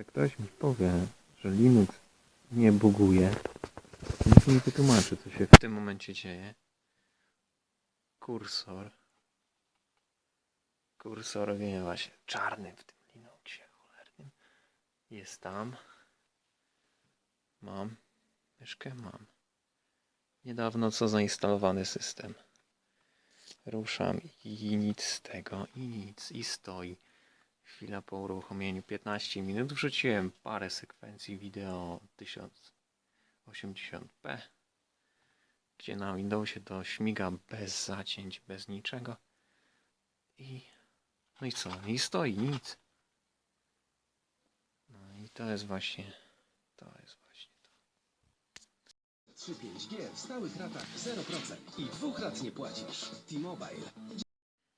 że ktoś mi powie, że Linux nie buguje, nikt mi wytłumaczy, co się w tym momencie dzieje. Kursor. Kursor wiewa się czarny w tym Linuxie cholernym. Jest tam. Mam. Myszkę mam. Niedawno co zainstalowany system. Ruszam i nic z tego, i nic, i stoi. Chwila po uruchomieniu, 15 minut, wrzuciłem parę sekwencji wideo 1080p, gdzie na Windowsie to śmiga bez zacięć, bez niczego. I no i co? I stoi nic. No i to jest właśnie, to jest właśnie to. 3-5G w stałych ratach 0% i dwóch rat nie płacisz. T-Mobile.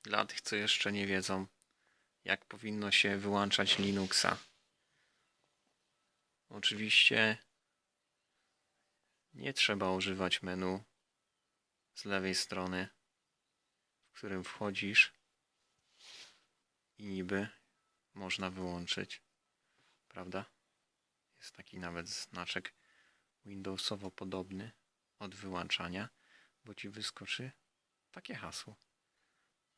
Dla tych, co jeszcze nie wiedzą, jak powinno się wyłączać Linuxa. Oczywiście nie trzeba używać menu z lewej strony, w którym wchodzisz i niby można wyłączyć, prawda? Jest taki nawet znaczek Windowsowo podobny od wyłączania, bo ci wyskoczy takie hasło.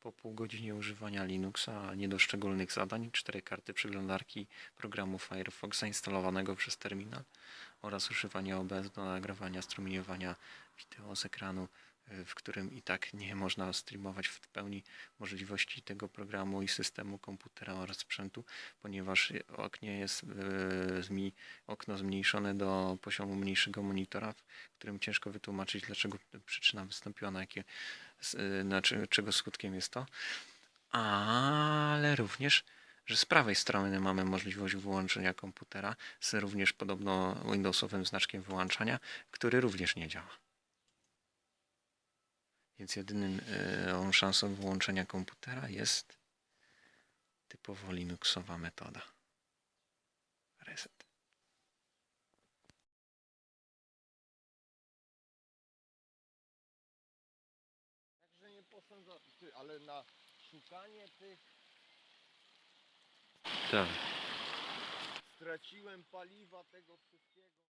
Po pół godzinie używania Linuxa, nie do szczególnych zadań, cztery karty przeglądarki programu Firefox zainstalowanego przez terminal oraz używania OBS do nagrywania, strumieniowania wideo z ekranu, w którym i tak nie można streamować w pełni możliwości tego programu i systemu komputera oraz sprzętu, ponieważ oknie jest zmi, okno zmniejszone do poziomu mniejszego monitora, w którym ciężko wytłumaczyć, dlaczego przyczyna wystąpiła, na jakie y, znaczy, czego skutkiem jest to, ale również, że z prawej strony mamy możliwość wyłączenia komputera z również podobno Windowsowym znaczkiem wyłączania, który również nie działa. Więc jedynym y, szansą wyłączenia komputera jest typowo Linuxowa metoda. Reset. Także nie posądzę, ty, ale na szukanie tych Tak. straciłem paliwa tego wszystkiego.